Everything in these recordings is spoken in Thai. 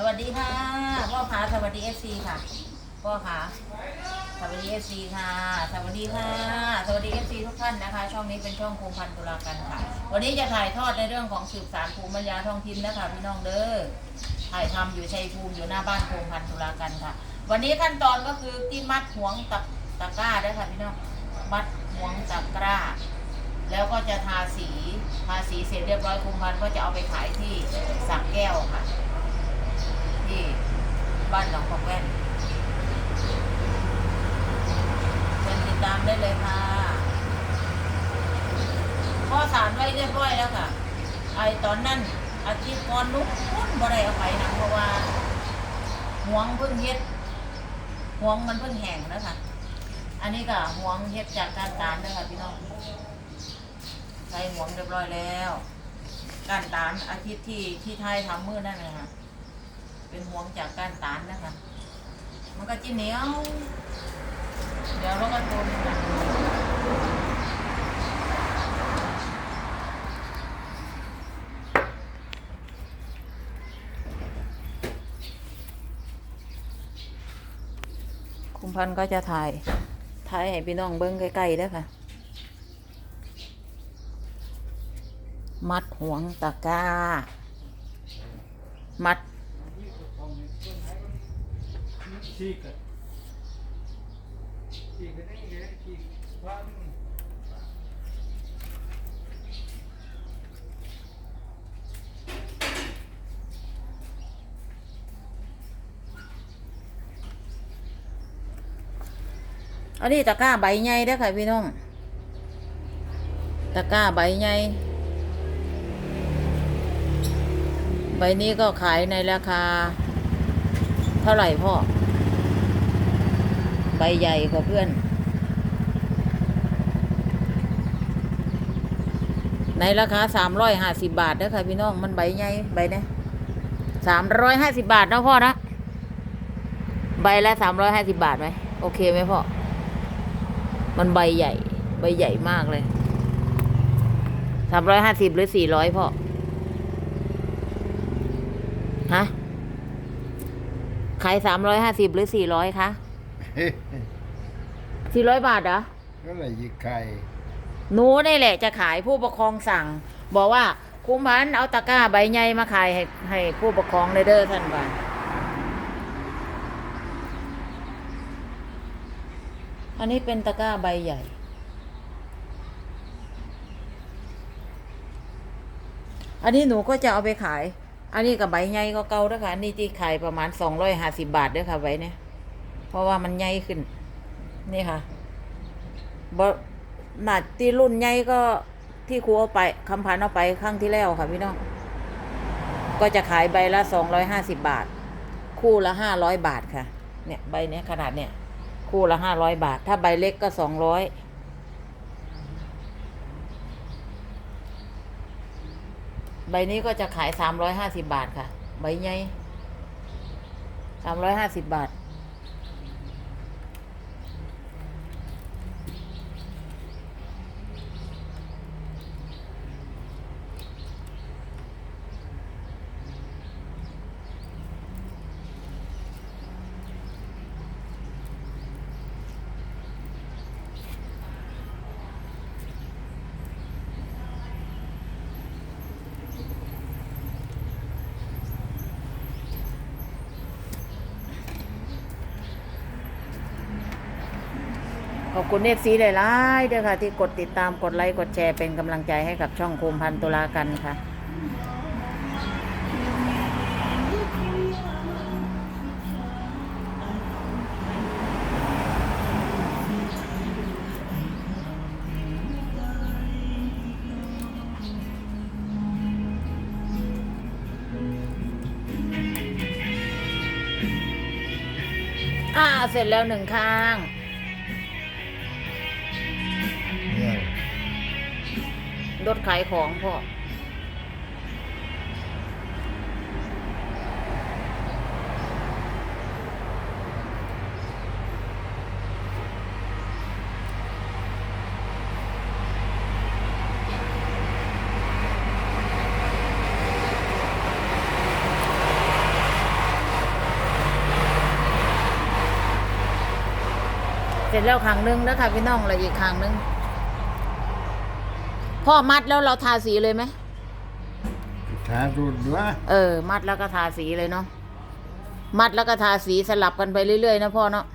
สวัสดีค่ะพ่อขาสวัสดีเอฟซีค่ะพ่อขาสวัสดีเอฟซีค่ะ สวัสดีค่ะ สวัสดีเอฟซีทุกท่านนะคะ ช่องนี้เป็นช่องภูมิพันธ์ตุลากันค่ะ วันนี้จะถ่ายทอดในเรื่องของสืบสารภูมิปัญญาท้องถิ่นนะคะพี่น้องเด้อ ถ่ายทำอยู่ชัยภูมิอยู่หน้าบ้านภูมิพันธ์ตุลากันค่ะ วันนี้ขั้นตอนก็คือที่มัดห่วงตะตะกร้าด้ค่ะพี่น้อง มัดห่วงตะกร้า แล้วก็จะทาสี ทาสีเสร็จเรียบร้อยภูมิพันธ์ก็จะเอาไปขายที่สักแก้วค่ะ ที่บ้านหนองผักแว่นเชิญติดตามได้เลยค่ะพ่อสารไว้เรียบร้อยแล้วค่ะ ไอตอนนั้นอาทิตย์ก่อนนู้นบ่ได้เอาไปนะเพราะว่าห่วงเพิ่งเฮ็ดห่วงมันเพิ่งแห้งนะคะอันนี้ก็ห่วงเฮ็ดจากการตานนะคะพี่น้องใส่ห่วงเรียบร้อยแล้ว การตานอาทิตย์ที่ที่ไทยทำมือนั่นเลยค่ะ เป็นห่วงจากการตานนะคะ มันก็จะเหนียว เดี๋ยวเราก็ทนคุมพันก็จะถ่ายถ่ายให้พี่น้องเบิ้งใกล้ๆเด้ค่ะ มัดห่วงตะกร้า มัด Chica. Chica, nem é que quase não. อันนี้ตะกร้าใบใหญ่เด้อค่ะพี่น้อง ตะกร้าใบใหญ่ ใบนี้ก็ขายในราคา เท่าไหร่พ่อ ใบใหญ่กว่าเพื่อน ในราคาสามร้อยห้าสิบบาทเด้อค่ะพี่น้องมันใบใหญ่ใบเนี้สามร้อยห้าสิบบาทนะพ่อนะใบละสามร้อยห้าสิบบาทไหมโอเคไหมพ่อมันใบใหญ่ ใบใหญ่มากเลยสามร้อยห้าสิบหรือสี่ร้อยพ่อฮะขายสามร้อยห้าสิบหรือสี่ร้อยคะ สี่ร้อยบาทเหรอก็เลยยิงไข่หนูนี่แหละจะขายผู้ปกครองสั่ง บอกว่าคุ้มพันเอาตะกร้าใบใหญ่มาขายให้ให้ผู้ปกครองเลยเด้อท่านว่าอันนี้เป็นตะกร้าใบใหญ่ อันนี้หนูก็จะเอาไปขาย อันนี้กับใบใหญ่ก็เก่าแล้วค่ะอันนี้ที่ขายประมาณสองร้อยห้าสิบาทเด้วยค่ะใบเนี่ย เพราะว่ามันใหญ่ขึ้น นี่ค่ะบหนาที่รุ่นใหญ่ก็ที่ครูเอาไปคำพันเอาไปครั้งที่แล้วค่ะพี่น้อง ก็จะขายใบละสองร้อยห้าสิบบาท คู่ละห้าร้อยบาทค่ะ เนี่ยใบเนี้ยขนาดเนี้ยคู่ละห้าร้อยบาท ถ้าใบเล็กก็สองร้อยใบนี้ก็จะขายสามร้อยห้าสิบาทค่ะ ใบใหญ่สามร้อยห้าสิบบาท คุณเอฟซีหลายๆด้วยค่ะ ที่กดติดตามกดไลค์กดแชร์เป็นกำลังใจให้กับช่องภูมพันตุลากันค่ะ อ่า เสร็จแล้วหนึ่งข้าง รถขายของพ่อเสร็จแล้วครั้งนึงแล้วค่ะพี่น้องละอีกครั้งนึง พ่อมัดแล้วเราทาสีเลยไหมทารุนวะเออ มัดแล้วก็ทาสีเลยเนาะมัดแล้วก็ทาสีสลับกันไปเรื่อยๆนะพ่อเนาะ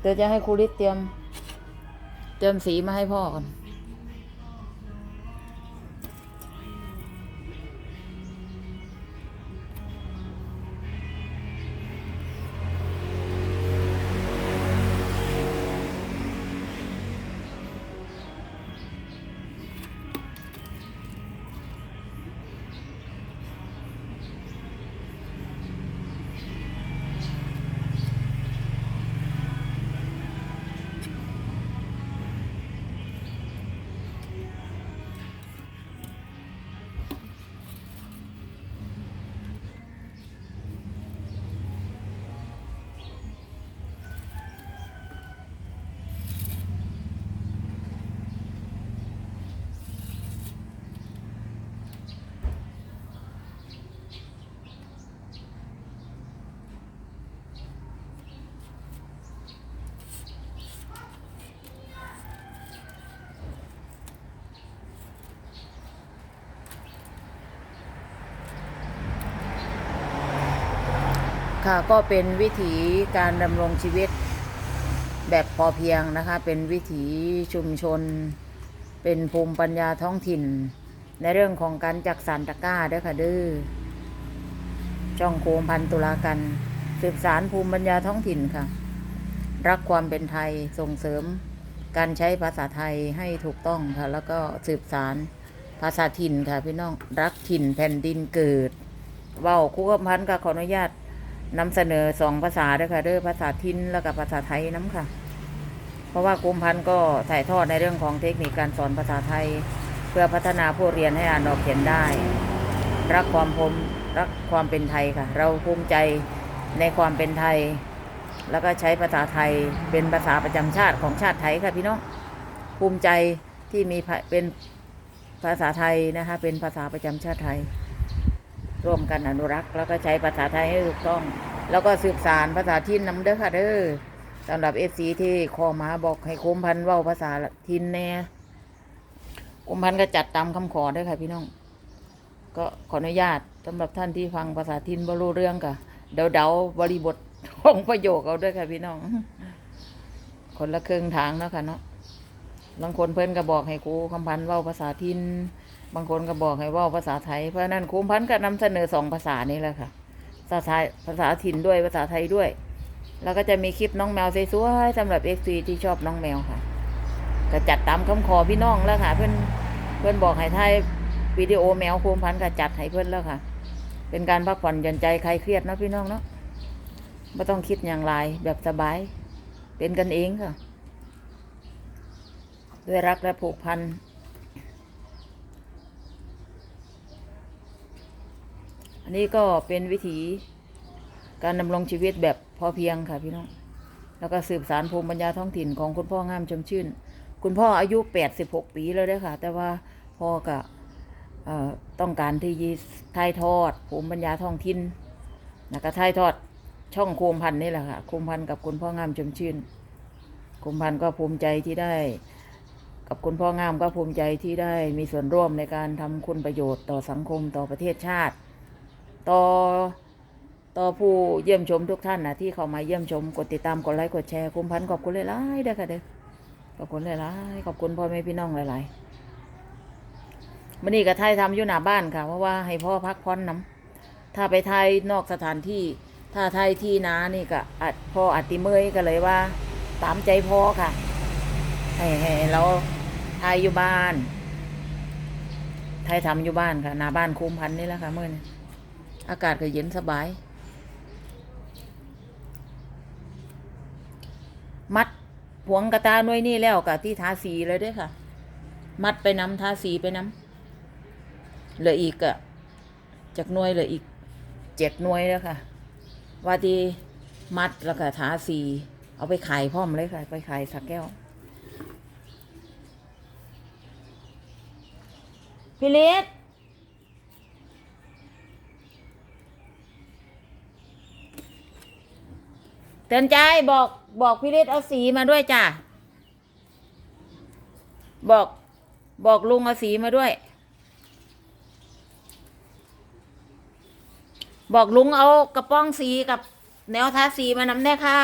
เดี๋ยวจะให้ครูฤทธิ์เตรียม เตรียมสีมาให้พ่อก่อน ค่ะก็เป็นวิถีการดำรงชีวิตแบบพอเพียงนะคะ เป็นวิถีชุมชน เป็นภูมิปัญญาท้องถิ่น ในเรื่องของการจักสารตะกร้าด้วยค่ะเด้อช่องโคมพันตุลากัน สืบสารภูมิปัญญาท้องถิ่นค่ะ รักความเป็นไทยส่งเสริม การใช้ภาษาไทยให้ถูกต้องค่ะ แล้วก็สืบสารภาษาถิ่นค่ะพี่น้องรักถิ่นแผ่นดินเกิดว้าคู่กับพันก็ขออนุญาต นำเสนอสองภาษาด้วยค่ะเด้อภาษาทินแล้วก็ภาษาไทยน้ำค่ะ เพราะว่ากรมพันธ์ก็ถ่ายทอดในเรื่องของเทคนิคการสอนภาษาไทย เพื่อพัฒนาผู้เรียนให้อ่านออกเขียนได้ รักความภูมิรักความเป็นไทยค่ะ เราภูมิใจในความเป็นไทย แล้วก็ใช้ภาษาไทยเป็นภาษาประจำชาติของชาติไทยค่ะพี่น้องภูมิใจที่มีเป็นภาษาไทยนะคะเป็นภาษาประจำชาติไทย ร่วมกันอนุรักษ์ แล้วก็ใช้ภาษาไทยให้ถูกต้อง แล้วก็สืบสารภาษาทินนำเด้อค่ะเด้อสำหรับเอฟซีที่คอมาบอกให้คมพันเว้าภาษาทินแน่คมพันก็จัดตามคำขอเด้ค่ะพี่น้อง ก็ขออนุญาตสำหรับท่านที่ฟังภาษาทินบ่รู้เรื่องก็เดาเดาๆบริบทของประโยคเอาด้วยค่ะพี่น้อง คนละครึ่งทางเนาะค่ะเนาะ บางคนเพิ่นก็บอกให้ครูคำพันธ์เว้าภาษาทินบางคนก็บอกให้เว่าภาษาไทยเพราะนั้นครูพันธ์ก็นำเสนอสองภาษานี้แหละค่ะภาษาไทยภาษาถิ่นด้วยภาษาไทยด้วย แล้วก็จะมีคลิปน้องแมวสวยๆสำหรับเอ็กซีที่ชอบน้องแมวค่ะก็จัดตามคำขอพี่น้องแล้วค่ะ เพื่อนเพื่อนบอกให้ไทยวิดีโอแมวครูพันธ์ก็จัดให้เพื่อนแล้วค่ะ เป็นการพักผ่อนหย่อนใจใครเครียดเนาะพี่น้องเนาะไม่ต้องคิดอย่างไรแบบสบาย เป็นกันเองค่ะ ด้วยรักและผูกพัน อันนี้ก็เป็นวิถีการดำรงชีวิตแบบพอเพียงค่ะพี่น้อง แล้วก็สืบสารภูมิปัญญาท้องถิ่นของคุณพ่องามชมชื่น คุณพ่ออายุ 86 ปีแล้วด้ค่ะ แต่ว่าพ่อก็ต้องการที่จะถ่ายทอดภูมิปัญญาท้องถิ่นแล้วก็ถ่ายทอดช่องโคมพันนี่แหละค่ะโคมพันกับคุณพ่องามชมชื่นโคมพันก็ภูมิใจที่ได้ กับคุณพ่องามก็ภูมิใจที่ได้มีส่วนร่วมในการทำคุณประโยชน์ต่อสังคมต่อประเทศชาติ ต่อต่อผู้เยี่ยมชมทุกท่านนะที่เข้ามาเยี่ยมชมกดติดตามกดไลค์กดแชร์คุมพันขอบคุณหลายๆเด้อค่ะเด้อขอบคุณหลายๆขอบคุณพ่อแม่พี่น้องหลายๆมันนี่ก็ไทยทำอยู่หน้าบ้านค่ะ เพราะว่าให้พ่อพักผ่อนน้ำถ้าไปไทยนอกสถานที่ ถ้าไทยที่นานี่ก็อัดพ่ออัดติเมยก็เลยว่า ตามใจพ่อค่ะ ให้ให้เราไทยอยู่บ้านไทยทำอยู่บ้านค่ะหน้าบ้านคุมพันนี่แหละค่ะเมื่อนี้อากาศก็เย็นสบาย มัดผวงกระตาหน่วยนี่แล้วกับที่ทาสีเลยด้วยค่ะ มัดไปน้ำทาสีไปน้ำเหลืออีกอะจากหน่วยเหลืออีกเจ็ดหน่วยแล้วค่ะ ว่าที่มัดแล้วก็ทาสี เอาไปขายพร้อมเลยค่ะ ไปขายสักแก้ว พี่เล็กตือนใจบอกบอกพี่ฤทธิ์เอาสีมาด้วยจ้ะ บอกบอกลุงเอาสีมาด้วย บอกลุงเอากระป้องสีกับแนวทาสีมานำแน่ค่ะ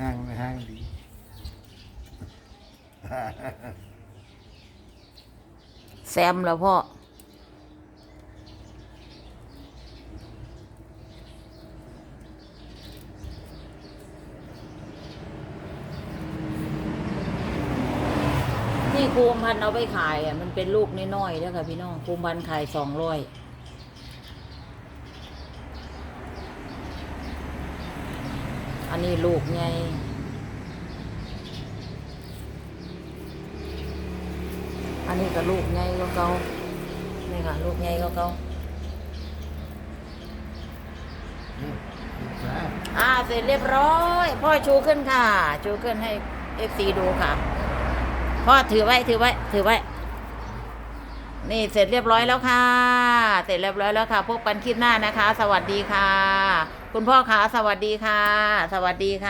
ห้างไม่ห้างดีแซมแล้วพ่อนี่ครูอมพันธุ์เอาไปขายอะมันเป็นลูกน้อยๆแล้วค่ะพี่น้องครูอมพันธุ์ขายสองร้อย นนี้ลูกไงอันนี้ก็ลูกไงก็เก่านี่ค่ะลูกไงก็เก่าอ่าเสร็จเรียบร้อย พ่อชูขึ้นค่ะ ชูขึ้นให้เอฟซีดูค่ะ พ่อถือไว้ถือไว้ ถือไว้ นี่เสร็จเรียบร้อยแล้วค่ะ เสร็จเรียบร้อยแล้วค่ะ พบกันคลิปหน้านะคะ สวัสดีค่ะ คุณพ่อคะสวัสดีค่ะ สวัสดีค่ะ